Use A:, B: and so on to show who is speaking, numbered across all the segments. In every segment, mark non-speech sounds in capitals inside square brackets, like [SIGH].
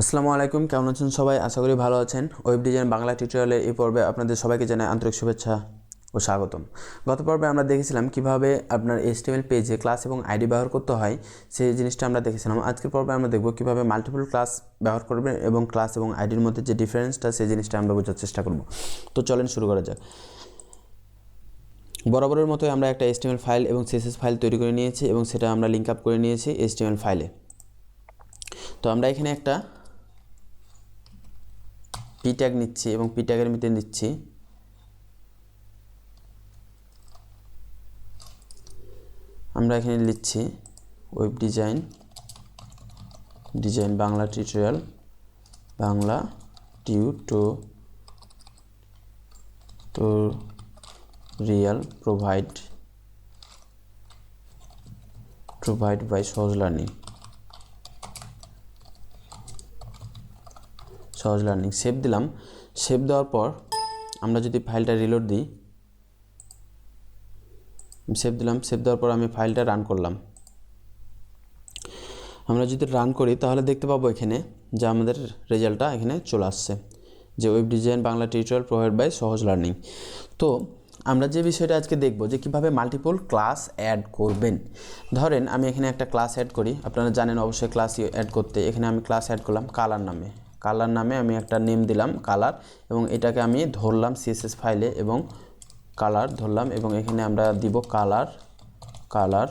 A: আসসালামু আলাইকুম, কেমন আছেন সবাই? আশা করি ভালো আছেন। ওয়েব ডিজাইন বাংলা টিউটোরিয়ালের এই পর্বে আপনাদের সবাইকে জানাই আন্তরিক শুভেচ্ছা ও স্বাগতম। গত পর্বে আমরা দেখেছিলাম কীভাবে আপনার এসটিএমএল পেজে ক্লাস এবং আইডি ব্যবহার করতে হয়, সেই জিনিসটা আমরা দেখেছিলাম। আজকের পর্বে আমরা দেখব কীভাবে মাল্টিপল ক্লাস ব্যবহার করবেন এবং ক্লাস এবং আইডির মধ্যে যে ডিফারেন্সটা সেই জিনিসটা আমরা বোঝার চেষ্টা করব। তো চলেন শুরু করা যাক। বরাবরের মতোই আমরা একটা এসটিএমএল ফাইল এবং সিএসএস ফাইল তৈরি করে নিয়েছি এবং সেটা আমরা লিঙ্ক আপ করে নিয়েছি এসটিএমএল ফাইলে তো আমরা এখানে একটা পি ট্যাগ নিচ্ছি এবং পি ট্যাগের মধ্যে নিচ্ছি। আমরা এখানে লিখছি web design design Bangla tutorial Bangla tutorial provide provide by Sahaj learning Sahaj learning save দিলাম। সেভ দেওয়ার পর আমরা যদি ফাইলটা রিলোড দিই সেভ দিলাম। সেভ দেওয়ার পর আমি ফাইলটা রান করলাম। আমরা যদি রান করি, তাহলে দেখতে পাবো এখানে যে আমাদের রেজাল্টটা এখানে চলে আসছে, যে web design Bangla tutorial provide by Sahaj learning তো আমরা যে বিষয়টা আজকে দেখব, যে কীভাবে মাল্টিপল ক্লাস অ্যাড করবেন। ধরেন আমি এখানে একটা ক্লাস অ্যাড করি। আপনারা জানেন অবশ্যই ক্লাস অ্যাড করতে। এখানে আমি ক্লাস অ্যাড করলাম কালার নামে। কালার নামে আমি একটা নেম দিলাম কালার এবং এটাকে আমি ধরলাম সিএসএস ফাইলে এবং কালার ধরলাম এবং এখানে আমরা দিব কালার কালার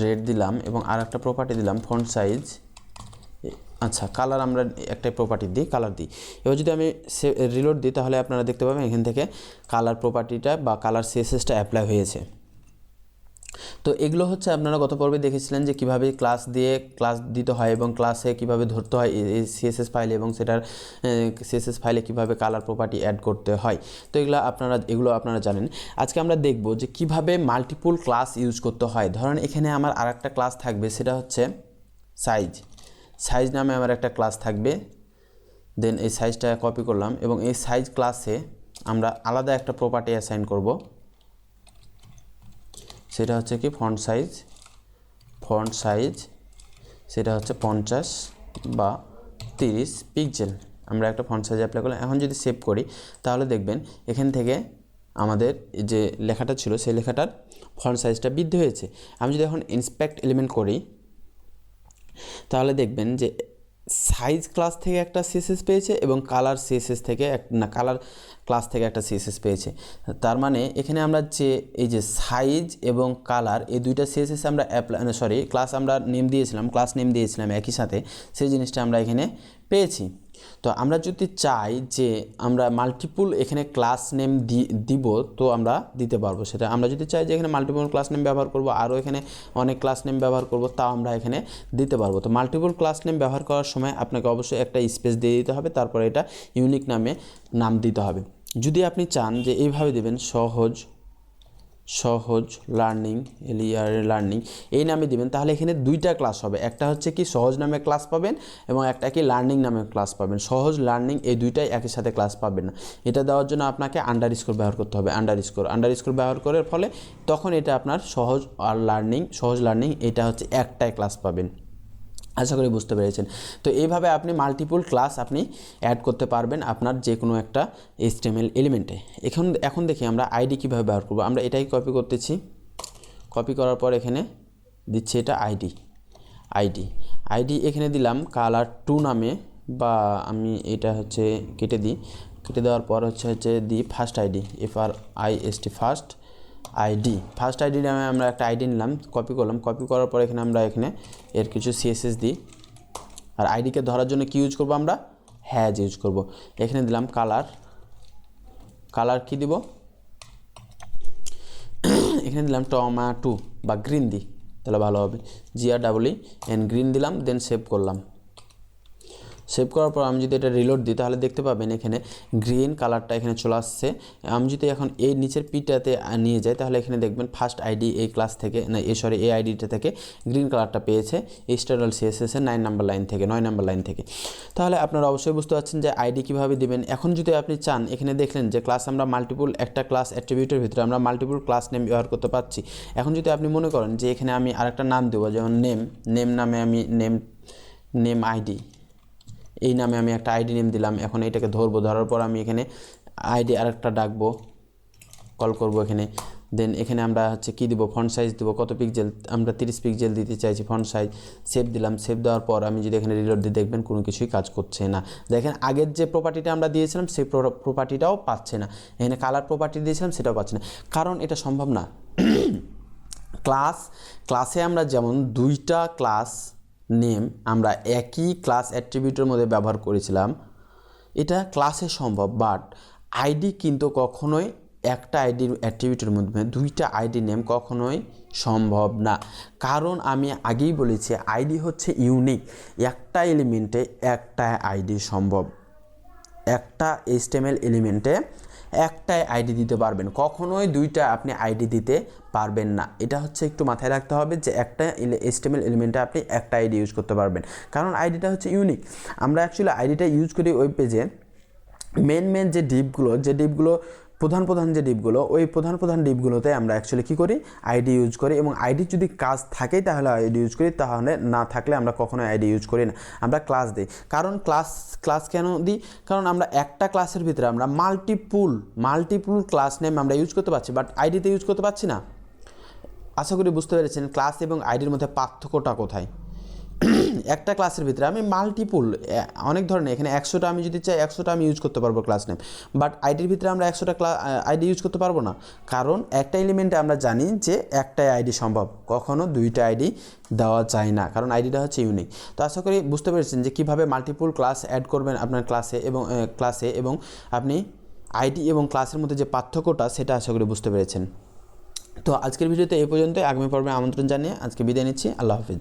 A: রেড দিলাম এবং আর একটা প্রপার্টি দিলাম ফন্ট সাইজ আচ্ছা কালার আমরা একটা প্রপার্টি দিই, কালার দিই। এবার যদি আমি রিলোড দিই তাহলে আপনারা দেখতে পাবেন এখান থেকে কালার প্রপার্টিটা বা কালার সিএসএসটা অ্যাপ্লাই হয়েছে। তো এগুলো হচ্ছে আপনারা গত পর্বে দেখেছিলেন যে কীভাবে ক্লাস দিয়ে ক্লাস দিতে হয় এবং ক্লাসে কীভাবে ধরতে হয় সিএসএস ফাইলে এবং সেটার সিএসএস ফাইলে কীভাবে কালার প্রপার্টি অ্যাড করতে হয়। তো এগুলো আপনারা এগুলো আপনারা জানেন। আজকে আমরা দেখব যে কীভাবে মাল্টিপুল ক্লাস ইউজ করতে হয়। ধরেন এখানে আমার আর একটা ক্লাস থাকবে, সেটা হচ্ছে সাইজ সাইজ নামে আমার একটা ক্লাস থাকবে। দেন এই সাইজটা কপি করলাম এবং এই সাইজ ক্লাসে আমরা আলাদা একটা প্রপার্টি অ্যাসাইন করব। সেটা হচ্ছে কি ফন্ট সাইজ ফন্ট সাইজ সেটা হচ্ছে পঞ্চাশ বা তিরিশ পিক্সেল আমরা একটা ফন্ট সাইজ অ্যাপ্লাই করলাম। এখন যদি সেভ করি, তাহলে দেখবেন এখান থেকে আমাদের যে লেখাটা ছিল, সেই লেখাটার ফন্ট সাইজটা বৃদ্ধি হয়েছে। আমি যদি এখন ইন্সপেক্ট এলিমেন্ট করি, তাহলে দেখবেন যে সাইজ ক্লাস থেকে একটা সিএসএস পেয়েছে এবং কালার সিএসএস থেকে এক, না কালার ক্লাস থেকে একটা সিএসএস পেয়েছে। তার মানে এখানে আমরা যে, এই যে সাইজ এবং কালার এই দুইটা সিএসএস আমরা অ্যাপ্লাই সরি ক্লাস আমরা নেম দিয়েছিলাম ক্লাস নেম দিয়েছিলাম একই সাথে, সেই জিনিসটা আমরা এখানে পেয়েছি। তো আমরা যদি চাই যে আমরা মাল্টিপুল এখানে ক্লাস নেম দিব, তো আমরা দিতে পারব সেটা। আমরা যদি চাই যে এখানে মাল্টিপল ক্লাস নেম ব্যবহার করব, আরও এখানে অনেক ক্লাস নেম ব্যবহার করব, তাও আমরা এখানে দিতে পারব। তো মাল্টিপল ক্লাস নেম ব্যবহার করার সময় আপনাকে অবশ্যই একটা স্পেস দিয়ে দিতে হবে, তারপরে এটা ইউনিক নামে নাম দিতে হবে। যদি আপনি চান যে এইভাবে দেবেন, সহজ সহজ লার্নিং এলিয়ার লার্নিং, এই নামে দিবেন। তাহলে এখানে দুইটা ক্লাস হবে। একটা হচ্ছে কি, সহজ নামে ক্লাস পাবেন এবং একটা কি লার্নিং নামে ক্লাস পাবেন। সহজ লার্নিং এই দুইটাই একই সাথে ক্লাস পাবেন না। এটা দেওয়ার জন্য আপনাকে আন্ডার স্কোর ব্যবহার করতে হবে আন্ডার স্কোর আন্ডার স্কোর ব্যবহার করার ফলে তখন এটা আপনার সহজ আর লার্নিং সহজ লার্নিং এটা হচ্ছে একটাই ক্লাস পাবেন। আশা করি বুঝতে পেরেছেন। তো এইভাবে আপনি মাল্টিপল ক্লাস আপনি অ্যাড করতে পারবেন আপনার যে কোনো একটা এইচটিএমএল এলিমেন্টে এখন এখন দেখি আমরা আইডি কীভাবে ব্যবহার করব। আমরা এটাই কপি করতেছি। কপি করার পর এখানে দিচ্ছি এটা আইডি আইডি আইডি এখানে দিলাম কালার টু নামে বা আমি এটা হচ্ছে কেটে দিই। কেটে দেওয়ার পর হচ্ছে হচ্ছে দিই first ID F R I S T first ID first ID নামে আমরা একটা আইডি নিলাম কপি করলাম। কপি করার পর এখানে আমরা এখানে এর কিছু সিএসএস দিই। আর আইডিকে ধরার জন্য কি ইউজ করব আমরা? হ্যাজ ইউজ করব। এখানে দিলাম কালার কালার কি দিব? এখানে দিলাম টমাটো বা গ্রিন দিই। তাহলে ভালো হবে। জিআর ডাবলি এন গ্রিন দিলাম দেন সেভ করলাম। সেভ করার পর আমি যদি এটা রিলোড দিই, তাহলে দেখতে পাবেন এখানে গ্রিন কালারটা এখানে চলে আসছে। আমি যদি এখন এই নিচের পিটাতে নিয়ে যাই তাহলে এখানে দেখবেন ফার্স্ট আইডি এই ক্লাস থেকে, না এ সরি এই আইডিটা থেকে গ্রিন কালারটা পেয়েছে। স্টারল সিএসএস এর নাইন নাম্বার লাইন থেকে, নয় নাম্বার লাইন থেকে। তাহলে আপনারা অবশ্যই বুঝতে পারছেন যে আইডি কীভাবে দিবেন। এখন যদি আপনি চান, এখানে দেখলেন যে ক্লাস আমরা মাল্টিপুল একটা ক্লাস অ্যাট্রিবিউটের ভিতরে আমরা মাল্টিপুল ক্লাস নেম ব্যবহার করতে পারছি। এখন যদি আপনি মনে করেন যে এখানে আমি আরেকটা নাম দেবো, যেমন নেম নেম নামে আমি নেম নেম আইডি এই নামে আমি একটা আইডি নেম দিলাম। এখন এটাকে ধরবো। ধরার পর আমি এখানে আইডি আরেকটা ডাকবো। কল করব এখানে। দেন এখানে আমরা হচ্ছে কী দিব? ফন্ট সাইজ দিব। কত পিক্সেল আমরা তিরিশ পিক্সেল দিতে চাইছি ফন্ট সাইজ সেভ দিলাম। সেভ দেওয়ার পর আমি যদি এখানে রিলোড দিয়ে দেখবেন কোনো কিছুই কাজ করছে না। দেখেন, আগের যে প্রপার্টিটা আমরা দিয়েছিলাম, সেই প্রপার্টিটাও পাচ্ছে না। এখানে কালার প্রপার্টি দিয়েছিলাম, সেটাও পাচ্ছে না। কারণ এটা সম্ভব না। [COUGHS] ক্লাস ক্লাসে আমরা যেমন দুইটা ক্লাস নেম আমরা একই ক্লাস অ্যাট্রিবিউটের মধ্যে ব্যবহার করেছিলাম। এটা ক্লাসে সম্ভব বাট আইডি কিন্তু কখনোই একটা আইডি অ্যাট্রিবিউটের মধ্যে, দুইটা আইডি নেম কখনোই সম্ভব না। কারণ আমি আগেই বলেছি আইডি হচ্ছে ইউনিক একটা এলিমেন্টে একটা আইডি সম্ভব। একটা এইচটিএমএল এলিমেন্টে একটাই আইডি দিতে পারবেন। কখনোই দুইটা আপনি আইডি দিতে পারবেন না। এটা হচ্ছে একটু মাথায় রাখতে হবে যে একটা এস্টেমেল এলিমেন্টে আপনি একটা আইডি ইউজ করতে পারবেন। কারণ আইডিটা হচ্ছে ইউনিক আমরা অ্যাকচুয়ালি আইডিটা ইউজ করি ওয়েব পেজে মেন মেন যে ডিপগুলো যে ডিপগুলো প্রধান প্রধান যে ডিপগুলো, ওই প্রধান প্রধান ডিপগুলোতে আমরা অ্যাকচুয়ালি কী করি? আইডি ইউজ করি এবং আইডি যদি কাজ থাকে তাহলে আইডি ইউজ করি, তাহলে না থাকলে আমরা কখনোই আইডি ইউজ করি না। আমরা ক্লাস দিই। কারণ ক্লাস ক্লাস কেন দিই? কারণ আমরা একটা ক্লাসের ভিতরে আমরা মাল্টিপুল মাল্টিপুল ক্লাস নেম আমরা ইউজ করতে পারছি বাট আইডিতে ইউজ করতে পারছি না। আশা করি বুঝতে পেরেছেন ক্লাস এবং আইডির মধ্যে পার্থক্যটা কোথায়? [CLEARS THROAT] একটা ক্লাসের ভিতরে আমি মাল্টিপুল অনেক ধরনের, এখানে একশোটা আমি যদি চাই, একশোটা আমি ইউজ করতে পারব ক্লাস নেম বাট আইডির ভিতরে আমরা একশোটা ক্লা আইডি ইউজ করতে পারব না। কারণ একটা এলিমেন্টে আমরা জানি যে একটাই আইডি সম্ভব। কখনো দুইটা আইডি দেওয়া যায় না। কারণ আইডিটা হচ্ছে ইউনিক তো আশা করি বুঝতে পেরেছেন যে কীভাবে মাল্টিপুল ক্লাস অ্যাড করবেন আপনার ক্লাসে এবং ক্লাসে এবং আপনি আইডি এবং ক্লাসের মধ্যে যে পার্থক্যটা, সেটা আশা করি বুঝতে পেরেছেন। তো আজকের ভিডিওতে এই পর্যন্ত আগামী পর্বে আমন্ত্রণ জানিয়ে আজকে বিদায় নিচ্ছি। আল্লাহ হাফিজ।